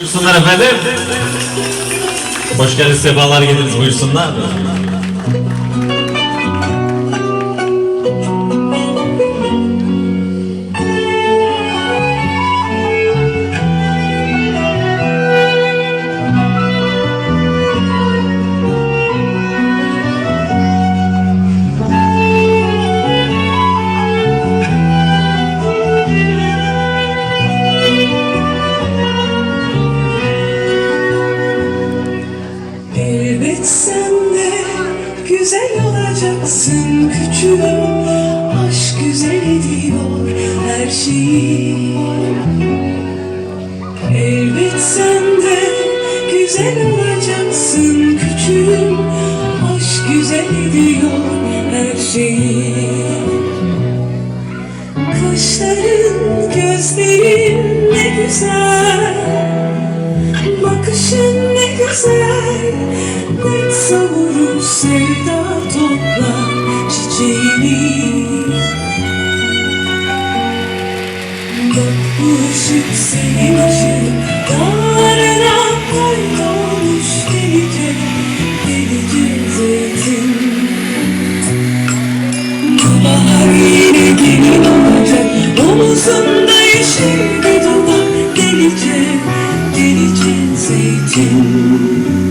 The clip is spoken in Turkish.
Buyursunlar efendim. Hoş geldiniz, sefalar getirdiniz. Buyursunlar. Elbet sen de güzel olacaksın küçüğüm. Aşk güzel ediyor her şeyi. Elbet sen de güzel olacaksın küçüğüm. Aşk güzel ediyor her şeyi. Kaşların, gözlerin ne güzel. Bakışın ne güzel savurur sevda topla çiçeğini. Bak bu ışık senin ışığın Dağlarına kaybolmuş delice Delice zeytin. Bu bahar yine gelin olacak Omuzunda yeşil bir dudak Delice, delice zeytin